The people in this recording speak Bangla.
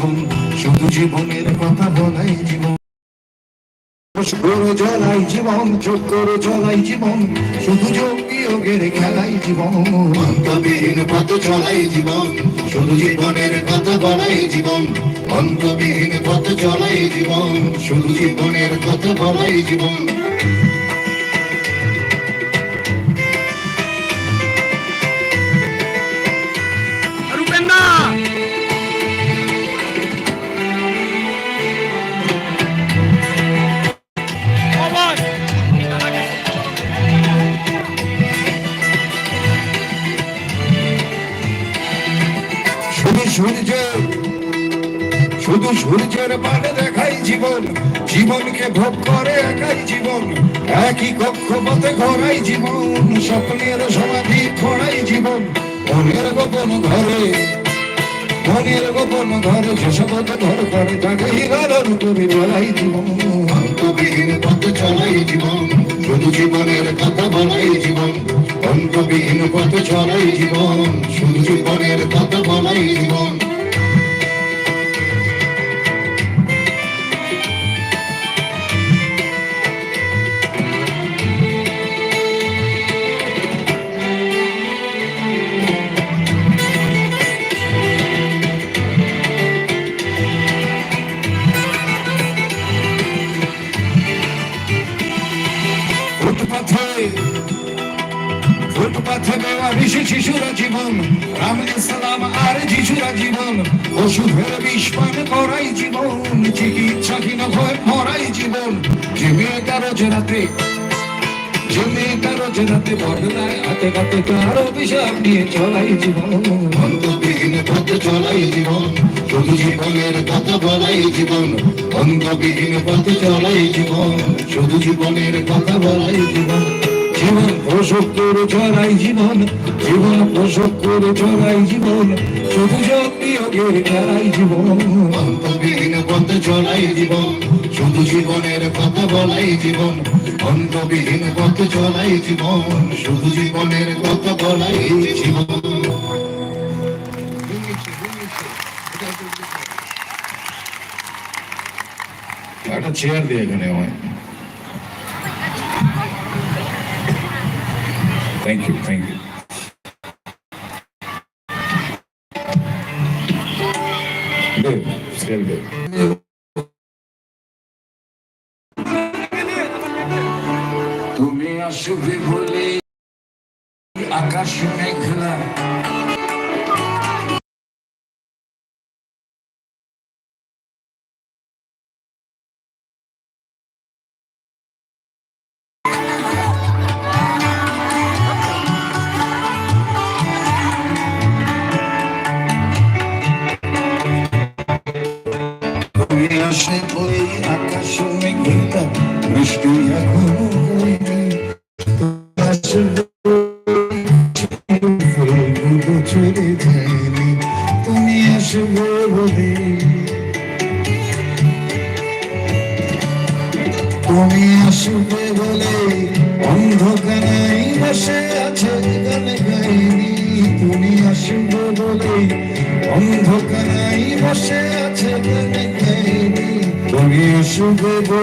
জীবন, শুধু জীবনের কথা বলাই জীবন। করে জ্বলাই জীবন যোগ করে জ্বলাই জীবন, শুধু যোগ বিয়োগের খেলাই জীবন। অন্তবিহীন পথ চলাই জীবন, শুধু জীবনের কথা বলাই জীবন। অন্তবিহীন পথ চলাই জীবন, শুধু জীবনের কথা বলাই জীবন। সূর্য, শুধু সূর্যের মানে দেখাই জীবন, জীবনকে ভোগ করে একাই জীবন, একই কক্ষপথে ঘরাই জীবন, স্বপ্নের সমাধি খড়াই জীবন, মনের গোপন ঘরে, মনের গোপন ঘরে যশোবত ঘর করে তাকে হিরার উপরে বলাই জীবন অন্তবিহীন পথ চলাই জীবন, শুধু জীবনের কথা বলাই জীবন চলাই জীবন শুধু জীবনের কথা বলাই জীবন। ফুটপাথে দেওয়া ঋষি শিশুরা জীবন। রাম সালাম আর যিশুরা জীবন। ওষুধের বিষ পান করাই জীবন। চিকিৎসাহীন হয়ে মরাই জীবন। যে মেয়েটা রোজ রাতে যে মেয়েটা রোজ রাতে বদলায় হাতে হাতে কার অভিশাপ নিয়ে চলাই জীবন। অন্তবিহীন পথ চলাই জীবন। শুধু জীবনের কথা বলাই জীবন। অন্তবিহীন পথ চলাই জীবন। শুধু জীবনের কথা বলাই জীবন। জীবন প্রসব করে চড়াই জীবন জীবন প্রসব করে চড়াই জীবন যোগ বিয়োগের খেলাই জীবন। অন্তবিহীন পথ চলাই জীবন শুধু জীবনের কথা বলাই জীবন অন্তবিহীন পথ চলাই জীবন শুধু জীবনের কথা বলাই জীবন। একটা চেয়ার দিয়ে এখানে আমায়। Thank you thank you Dev scale দেব তুমি আসবে বলে আকাশ মেঘলা বৃষ্টি এখনও ফুলগুলো ছেড়ে যায়নি তুমি আসবে বলে। তুমি আসবে বলে। অন্ধকারাই বসে আছে, গানে গাইনি। তুমি আসবে বলে, অন্ধকারাই বসে আছে, গানে গাইনি। তুমি আসবে বলে।